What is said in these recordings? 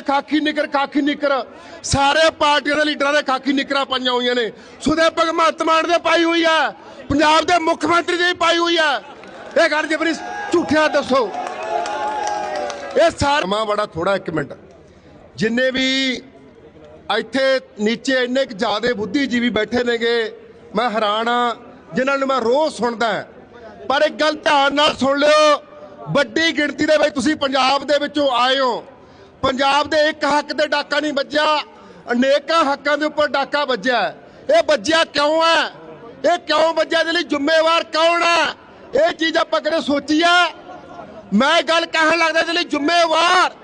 ਖਾਕੀ ਨਿਕਰ ਖਾਕੀ ਨਿਕਰ। ਸਾਰੇ ਪਾਰਟੀਆਂ ਦੇ ਲੀਡਰਾਂ ਦੇ ਖਾਕੀ ਨਿਕਰਾਂ ਪਾਈਆਂ ਹੋਈਆਂ ਨੇ। ਸੁਦੇ ਭਗਵੰਤ ਮਾਨ ਦੇ ਪਾਈ ਹੋਈ ਆ। ਪੰਜਾਬ ਦੇ ਮੁੱਖ ਮੰਤਰੀ ਦੀ ਪਾਈ ਹੋਈ ਆ। ਇਹ ਗੱਲ ਜਬਰੀ ਝੂਠਿਆ ਦੱਸੋ। ਇਹ ਸਾਰਾ ਬੜਾ ਥੋੜਾ ਇੱਕ ਮਿੰਟ। ਜਿੰਨੇ ਵੀ ਇੱਥੇ ਨੀਚੇ ਇੰਨੇ ਕੁ ਜ਼ਿਆਦੇ ਬੁੱਧੀਜੀਵੀ ਬੈਠੇ ਨੇਗੇ, ਮੈਂ ਹੈਰਾਨ ਆ, ਜਿਨ੍ਹਾਂ ਨੂੰ ਮੈਂ ਰੋਜ਼ ਸੁਣਦਾ ਪਰ ਇੱਕ ਗੱਲ ਧਿਆਨ ਨਾਲ ਸੁਣ ਲਿਓ, ਵੱਡੀ ਗਿਣਤੀ ਦੇ ਵਿੱਚ ਤੁਸੀਂ ਪੰਜਾਬ ਦੇ ਵਿੱਚੋਂ ਆਏ ਹੋ। ਪੰਜਾਬ ਦੇ ਇੱਕ ਹੱਕ ਤੇ ਡਾਕਾ ਨਹੀਂ ਵੱਜਿਆ, ਅਨੇਕਾਂ ਹੱਕਾਂ ਦੇ ਉੱਪਰ ਡਾਕਾ ਵੱਜਿਆ ਇਹ ਵੱਜਿਆ ਕਿਉਂ ਹੈ? ਇਹ ਕਿਉਂ ਵੱਜਿਆ? ਇਹਦੇ ਲਈ ਜ਼ਿੰਮੇਵਾਰ ਕੌਣ ਹੈ? ਇਹ ਚੀਜ਼ ਆਪਾਂ ਕਦੇ ਸੋਚੀ ਆ ਮੈਂ ਗੱਲ ਕਹਿਣ ਲੱਗਦਾ ਇਹਦੇ ਲਈ ਜ਼ਿੰਮੇਵਾਰ।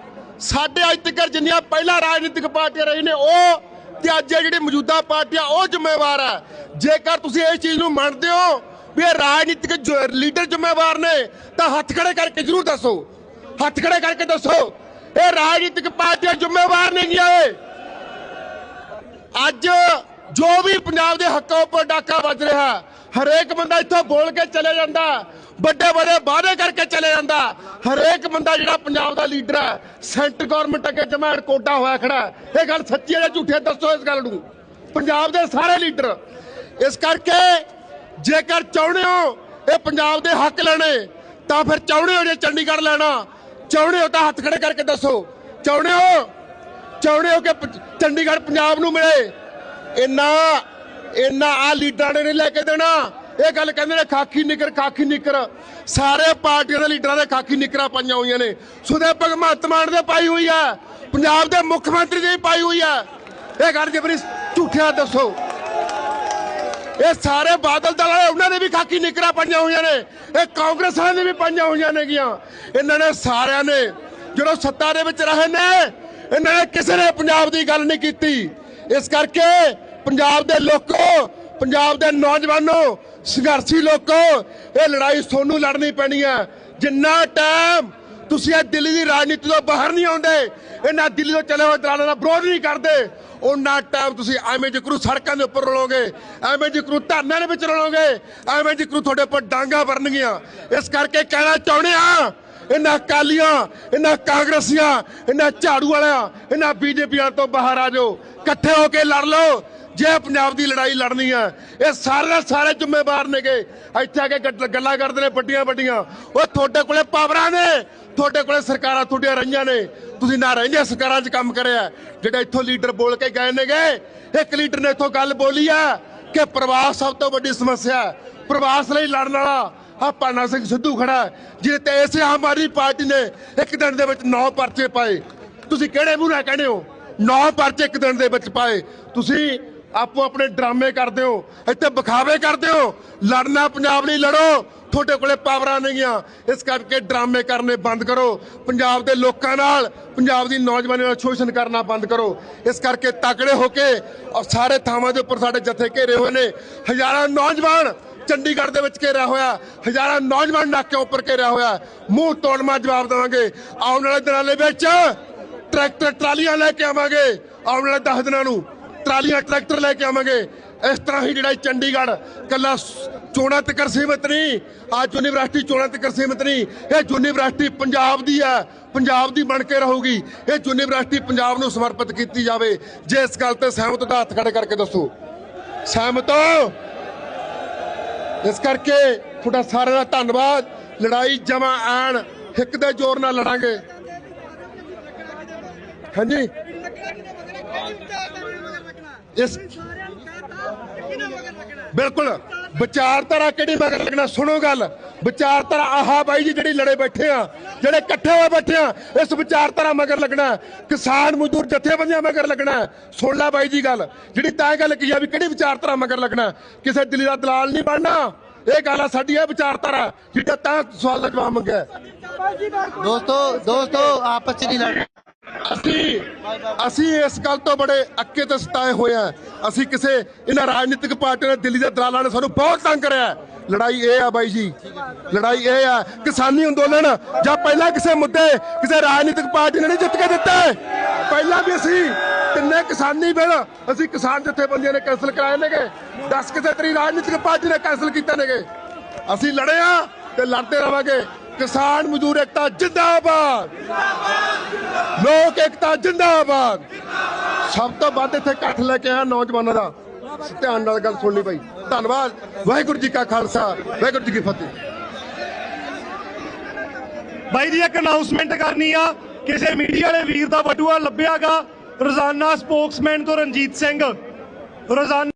ਸਾਡੇ ਅੱਜ ਤੱਕ ਜਿੰਨੀਆਂ ਪਹਿਲਾਂ ਰਾਜਨੀਤਿਕ ਪਾਰਟੀਆਂ ਰਹੀ ਨੇ, ਉਹ ਤੇ ਅੱਜ ਜਿਹੜੀ ਮੌਜੂਦਾ ਪਾਰਟੀਆਂ ਉਹ ਜ਼ਿੰਮੇਵਾਰ ਹੈ। ਜੇਕਰ ਤੁਸੀਂ ਇਸ ਚੀਜ਼ ਨੂੰ ਮੰਨਦੇ ਹੋ ਵੀ ਇਹ ਰਾਜਨੀਤਿਕ ਲੀਡਰ ਜ਼ਿੰਮੇਵਾਰ ਨੇ, ਤਾਂ ਹੱਥ ਖੜੇ ਕਰਕੇ ਜ਼ਰੂਰ ਦੱਸੋ। ਹੱਥ ਖੜੇ ਕਰਕੇ ਦੱਸੋ। ਇਹ ਰਾਜਨੀਤਿਕ ਪਾਰਟੀਆਂ ਜ਼ਿੰਮੇਵਾਰ ਨਹੀਂ ਗਿਆ ਏ ਅੱਜ ਜੋ ਵੀ ਪੰਜਾਬ ਦੇ ਹੱਕਾਂ ਉੱਪਰ ਡਾਕਾ ਵੱਜ ਰਿਹਾ, ਹਰੇਕ ਬੰਦਾ ਇੱਥੋਂ ਬੋਲ ਕੇ ਚਲੇ ਜਾਂਦਾ, ਵੱਡੇ ਵੱਡੇ ਵਾਅਦੇ ਕਰਕੇ ਚਲੇ ਜਾਂਦਾ। ਹਰੇਕ ਬੰਦਾ ਜਿਹੜਾ ਪੰਜਾਬ ਦਾ ਲੀਡਰ ਹੈ, ਸੈਂਟਰ ਗਵਰਨਮੈਂਟ ਅੱਗੇ ਜਮਾੜ ਕੋਟਾ ਹੋਇਆ ਖੜਾ ਇਹ ਗੱਲ ਸੱਚੀ ਹੈ ਜਾਂ ਝੂਠੀ ਹੈ, ਦੱਸੋ ਇਸ ਗੱਲ ਨੂੰ। ਪੰਜਾਬ ਦੇ ਸਾਰੇ ਲੀਡਰ, ਇਸ ਕਰਕੇ ਜੇਕਰ ਚਾਹੁੰਦੇ ਹੋ ਇਹ ਪੰਜਾਬ ਦੇ ਹੱਕ ਲੈਣੇ, ਤਾਂ ਫਿਰ ਚਾਹੁੰਦੇ ਹੋ ਜੇ ਚੰਡੀਗੜ੍ਹ ਲੈਣਾ। ਚਾਹੁੰਦੇ ਹੋ ਤਾਂ ਹੱਥ ਖੜੇ ਕਰਕੇ ਦੱਸੋ। ਚਾਹੁੰਦੇ ਹੋ? ਚਾਹੁੰਦੇ ਹੋ ਕਿ ਚੰਡੀਗੜ੍ਹ ਪੰਜਾਬ ਨੂੰ ਮਿਲੇ? ਇੰਨਾ ਇੰਨਾ ਆ ਲੀਡਰਾਂ ਨੇ ਨਹੀਂ ਲੈ ਕੇ ਦੇਣਾ। ਇਹ ਗੱਲ ਕਹਿੰਦੇ ਨੇ, ਖਾਕੀ ਨਿਕਰ ਖਾਕੀ ਨਿਕਰ। ਸਾਰੇ ਪਾਰਟੀਆਂ ਦੇ ਲੀਡਰਾਂ ਦੇ ਖਾਕੀ ਨਿਕਰਾਂ ਪਾਈਆਂ ਹੋਈਆਂ ਨੇ। ਸੁਦੇ ਭਗਵੰਤ ਮਾਨ ਦੇ ਪਾਈ ਹੋਈ ਆ। ਪੰਜਾਬ ਦੇ ਮੁੱਖ ਮੰਤਰੀ ਦੀ ਪਾਈ ਹੋਈ ਆ। ਇਹ ਗੱਲ ਜਬਰੀ ਝੂਠਿਆ ਦੱਸੋ। ਇਹ ਸਾਰੇ ਬਾਦਲ ਦਲ ਵਾਲੇ, ਉਹਨਾਂ ਨੇ ਵੀ ਖਾਕੀ ਨਿਕਰਾਂ ਪਾਈਆਂ ਹੋਈਆਂ ਨੇ। ਇਹ ਕਾਂਗਰਸ ਵਾਲਿਆਂ ਨੇ ਵੀ ਪਾਈਆਂ ਹੋਈਆਂ ਨੇਗੀਆਂ। ਇਹਨਾਂ ਨੇ ਸਾਰਿਆਂ ਨੇ ਜਦੋਂ ਸੱਤਾ ਦੇ ਵਿੱਚ ਰਹੇ ਨੇ, ਇਹਨਾਂ ਨੇ ਕਿਸੇ ਨੇ ਪੰਜਾਬ ਦੀ ਗੱਲ ਨਹੀਂ ਕੀਤੀ। ਇਸ ਕਰਕੇ ਪੰਜਾਬ ਦੇ ਲੋਕੋ, ਪੰਜਾਬ ਦੇ ਨੌਜਵਾਨੋ, ਸੰਘਰਸ਼ੀ ਲੋਕੋ, ਇਹ ਲੜਾਈ ਤੁਹਾਨੂੰ ਲੜਨੀ ਪੈਣੀ ਹੈ। ਜਿੰਨਾ ਟਾਈਮ ਤੁਸੀਂ ਇਹ ਦਿੱਲੀ ਦੀ ਰਾਜਨੀਤੀ ਤੋਂ ਬਾਹਰ ਨਹੀਂ ਆਉਂਦੇ, ਇਹਨਾਂ ਦਿੱਲੀ ਤੋਂ ਚਲੇ ਹੋਏ ਦਲਾਲਾਂ ਦਾ ਵਿਰੋਧ ਨਹੀਂ ਕਰਦੇ। ਉਹਨਾਂ ਟਾਈਮ ਤੁਸੀਂ ਐਵੇਂ ਜਿਕਰੂ ਸੜਕਾਂ ਦੇ ਉੱਪਰ ਰਲੋਗੇ, ਐਵੇਂ ਜਿਕਰੂ ਧਰਨਿਆਂ ਦੇ ਵਿੱਚ ਰਲੋਗੇ, ਐਵੇਂ ਜਿਕਰੂ ਤੁਹਾਡੇ ਉੱਪਰ ਡਾਂਗਾ ਵਰਨਗੀਆਂ। ਇਸ ਕਰਕੇ ਕਹਿਣਾ ਚਾਹੁੰਦੇ ਆ ਇਹਨਾਂ ਕਾਲੀਆਂ ਇਹਨਾਂ ਕਾਂਗਰਸੀਆਂ, ਇਹਨਾਂ ਝਾੜੂ ਵਾਲਿਆਂ, ਇਹਨਾਂ ਬੀਜੇਪੀਆਂ ਤੋਂ ਬਾਹਰ ਆ ਜਾਓ। ਇਕੱਠੇ ਹੋ ਕੇ ਲੜ ਲਓ। ਜੇ ਪੰਜਾਬ ਦੀ ਲੜਾਈ ਲੜਨੀ ਹੈ ਇਹ ਸਾਰੇ ਦੇ ਸਾਰੇ ਜ਼ਿੰਮੇਵਾਰ ਨੇਗੇ। ਇੱਥੇ ਆ ਕੇ ਗੱਲਾਂ ਕਰਦੇ ਨੇ ਵੱਡੀਆਂ ਵੱਡੀਆਂ। ਉਹ ਤੁਹਾਡੇ ਕੋਲੇ ਪਾਵਰਾਂ ਨੇ। ਤੁਹਾਡੇ ਕੋਲੇ ਸਰਕਾਰਾਂ ਤੁਹਾਡੀਆਂ ਰਹੀਆਂ ਨੇ। ਤੁਸੀਂ ਨਾ ਰਹਿੰਦੀਆਂ ਸਰਕਾਰਾਂ 'ਚ ਕੰਮ ਕਰਿਆ। ਜਿਹੜਾ ਇੱਥੋਂ ਲੀਡਰ ਬੋਲ ਕੇ ਗਏ ਨੇਗੇ, ਇੱਕ ਲੀਡਰ ਨੇ ਇੱਥੋਂ ਗੱਲ ਬੋਲੀ ਆ ਕਿ ਪ੍ਰਵਾਸ ਸਭ ਤੋਂ ਵੱਡੀ ਸਮੱਸਿਆ ਪ੍ਰਵਾਸ ਲਈ ਲੜਨ ਵਾਲਾ ਆ ਪਾਨਾ ਸਿੰਘ ਸਿੱਧੂ ਖੜਾ ਜਿਹਦੇ ਤੇ ਇਸੇ ਆਮ ਆਦਮੀ ਪਾਰਟੀ ਨੇ ਇੱਕ ਦਿਨ ਦੇ ਵਿੱਚ 9 ਪਰਚੇ ਪਾਏ। ਤੁਸੀਂ ਕਿਹੜੇ ਮੂੰਹ ਨਾਲ ਕਹਿੰਦੇ ਹੋ? 9 ਪਰਚੇ ਇੱਕ ਦਿਨ ਦੇ ਵਿੱਚ ਪਾਏ। ਤੁਸੀਂ ਆਪੋ ਆਪਣੇ ਡਰਾਮੇ ਕਰਦੇ ਹੋ, ਇੱਥੇ ਵਿਖਾਵੇ ਕਰਦੇ ਹੋ, ਲੜਨਾ ਪੰਜਾਬ ਲਈ ਲੜੋ, ਤੁਹਾਡੇ ਕੋਲੇ ਪਾਵਰਾਂ ਨਹੀਂਆਂ ਇਸ ਕਰਕੇ ਡਰਾਮੇ ਕਰਨੇ ਬੰਦ ਕਰੋ, ਪੰਜਾਬ ਦੇ ਲੋਕਾਂ ਨਾਲ, ਪੰਜਾਬ ਦੀ ਨੌਜਵਾਨੀ ਨਾਲ ਸ਼ੋਸ਼ਣ ਕਰਨਾ ਬੰਦ ਕਰੋ। ਇਸ ਕਰਕੇ ਤਕੜੇ ਹੋ ਕੇ, ਔਰ ਸਾਰੇ ਥਾਵਾਂ ਦੇ ਉੱਪਰ ਸਾਡੇ ਜਥੇ ਘੇਰੇ ਹੋਏ ਨੇ। ਹਜ਼ਾਰਾਂ ਨੌਜਵਾਨ ਚੰਡੀਗੜ੍ਹ ਦੇ ਵਿੱਚ ਘੇਰਿਆ ਹੋਇਆ, ਹਜ਼ਾਰਾਂ ਨੌਜਵਾਨ ਨਾਕਿਆਂ ਉੱਪਰ ਘੇਰਿਆ ਹੋਇਆ। ਮੂੰਹ ਤੋੜਮਾ ਜਵਾਬ ਦੇਵਾਂਗੇ। ਆਉਣ ਵਾਲੇ ਦਿਨਾਂ ਦੇ ਵਿੱਚ ਟਰੈਕਟਰ ਟਰਾਲੀਆਂ ਲੈ ਕੇ ਆਵਾਂਗੇ, ਆਉਣ ਵਾਲੇ 10 ਦਿਨਾਂ ਨੂੰ। ਟਰਾਲੀਆਂ ਟਰੈਕਟਰ ਲੈ ਕੇ ਆਵਾਂਗੇ। ਇਸ ਤਰ੍ਹਾਂ ਹੀ ਜਿਹੜਾ ਚੰਡੀਗੜ੍ਹ ਕੱਲਾ ਚੋਣਾਂ ਤੱਕ ਸੀਮਿਤ ਨਹੀਂ, ਅੱਜ ਯੂਨੀਵਰਸਿਟੀ ਚੋਣਾਂ ਤੱਕ ਸੀਮਿਤ ਨਹੀਂ। ਇਹ ਯੂਨੀਵਰਸਿਟੀ ਪੰਜਾਬ ਦੀ ਹੈ, ਪੰਜਾਬ ਦੀ ਬਣ ਕੇ ਰਹੂਗੀ। ਇਹ ਯੂਨੀਵਰਸਿਟੀ ਪੰਜਾਬ ਨੂੰ ਸਮਰਪਿਤ ਕੀਤੀ ਜਾਵੇ। ਜੇ ਇਸ ਗੱਲ ਤੇ ਸਹਿਮਤ ਦਾ ਹੱਥ ਖੜੇ ਕਰਕੇ ਦੱਸੋ। ਸਹਿਮਤ ਇਸ ਕਰਕੇ ਤੁਹਾਡਾ ਸਾਰਿਆਂ ਦਾ ਧੰਨਵਾਦ। ਲੜਾਈ ਜਮਾ ਆਣ ਹਿੱਕ ਦੇ ਜ਼ੋਰ ਨਾਲ ਲੜਾਂਗੇ। ਹਾਂਜੀ। ਇਸ ਬਿਲਕੁਲ ਵਿਚਾਰਧਾਰਾ ਕਿਹੜੀ ਮਗਰ ਲੱਗਣਾ ਸੁਣੋ ਗੱਲ ਵਿਚਾਰਧਾਰਾ ਆਹਾ ਬਾਈ ਜੀ ਜਿਹੜੀ ਲੜੇ ਬੈਠੇ ਆ ਜਿਹੜੇ ਇਕੱਠੇ ਹੋਏ ਬੈਠੇ ਆ ਇਸ ਵਿਚਾਰਧਾਰਾ ਮਗਰ ਲੱਗਣਾ। ਕਿਸਾਨ ਮਜ਼ਦੂਰ ਜਥੇਬੰਦੀਆਂ ਮਗਰ ਲੱਗਣਾ। ਸੁਣ ਲੈ ਬਾਈ ਜੀ ਗੱਲ ਜਿਹੜੀ ਤਾਂ ਗੱਲ ਕੀ ਆ ਵੀ ਕਿਹੜੀ ਵਿਚਾਰਧਾਰਾ ਮਗਰ ਲੱਗਣਾ। ਕਿਸੇ ਦਿੱਲੀ ਦਾ ਦਲਾਲ ਨਹੀਂ ਬਣਨਾ ਇਹ ਗੱਲ ਆ ਸਾਡੀ ਇਹ ਵਿਚਾਰਧਾਰਾ ਜਿਹੜਾ ਤਾਂ ਸਵਾਲ ਦਾ ਜਵਾਬ ਮੰਗਿਆ। ਦੋਸਤੋ ਦੋਸਤੋ ਆਪਸ ਚ ਨਹੀਂ ਲੜਨਾ ਅਸੀਂ ਅਸੀਂ ਇਸ ਗੱਲ ਤੋਂ ਬੜੇ ਅੱਕੇ ਤੇ ਸਤਾਏ ਹੋਏ ਆ ਅਸੀਂ ਕਿਸੇ ਇਹਨਾਂ ਰਾਜਨੀਤਿਕ ਪਾਰਟੀਆਂ ਨੇ ਦਿੱਲੀ ਦੇ ਦਲਾਲਾਂ ਨੇ ਸਾਨੂੰ ਬਹੁਤ ਤੰਗ ਕਰਿਆ। ਲੜਾਈ ਇਹ ਆ ਬਾਈ ਜੀ। ਲੜਾਈ ਇਹ ਆ, ਕਿਸਾਨੀ ਅੰਦੋਲਨ ਜਾਂ ਪਹਿਲਾਂ ਕਿਸੇ ਮੁੱਦੇ, ਕਿਸੇ ਰਾਜਨੀਤਿਕ ਪਾਰਟੀ ਨੇ ਨਹੀਂ ਜਿੱਤ ਕੇ ਦਿੱਤਾ। ਪਹਿਲਾਂ ਵੀ ਅਸੀਂ ਤਿੰਨੇ ਕਿਸਾਨੀ ਬਿੱਲ ਅਸੀਂ ਕਿਸਾਨ ਜਥੇਬੰਦੀਆਂ ਨੇ ਕੈਂਸਲ ਕਰਾਏ ਨੇਗੇ। 10 ਕਿਸੇ ਤਰੀ ਰਾਜਨੀਤਿਕ ਪਾਰਟੀ ਨੇ ਕੈਂਸਲ ਕੀਤੇ ਨੇਗੇ। ਅਸੀਂ ਲੜੇ ਆ ਤੇ ਲੜਦੇ ਰਵਾਂਗੇ। ਕਿਸਾਨ ਮਜ਼ਦੂਰ ਏਕਤਾ ਜਿੰਦਾਬਾਦ। ਲੋਕ ਏਕਤਾ ਜਿੰਦਾਬਾਦ। ਸਭ ਤੋਂ ਵੱਧ ਇੱਥੇ ਇਕੱਠ ਲੈ ਕੇ ਆਇਆ ਨੌਜਵਾਨਾਂ ਦਾ। ਧਿਆਨ ਨਾਲ ਗੱਲ ਸੁਣਨੀ ਪਈ ਧੰਨਵਾਦ। ਵਾਹਿਗੁਰੂ ਜੀ ਕਾ ਖਾਲਸਾ, ਵਾਹਿਗੁਰੂ ਜੀ ਕੀ ਫਤਿਹ। ਬਾਈ ਜੀ, ਇੱਕ ਅਨਾਉਂਸਮੈਂਟ ਕਰਨੀ ਆ। ਕਿਸੇ ਮੀਡੀਆ ਵਾਲੇ ਵੀਰ ਦਾ ਬਟੂਆ ਲੱਭਿਆਗਾ। ਰੋਜ਼ਾਨਾ ਸਪੋਕਸਮੈਨ ਤੋਂ ਰਣਜੀਤ ਸਿੰਘ। ਰੋਜ਼ਾਨਾ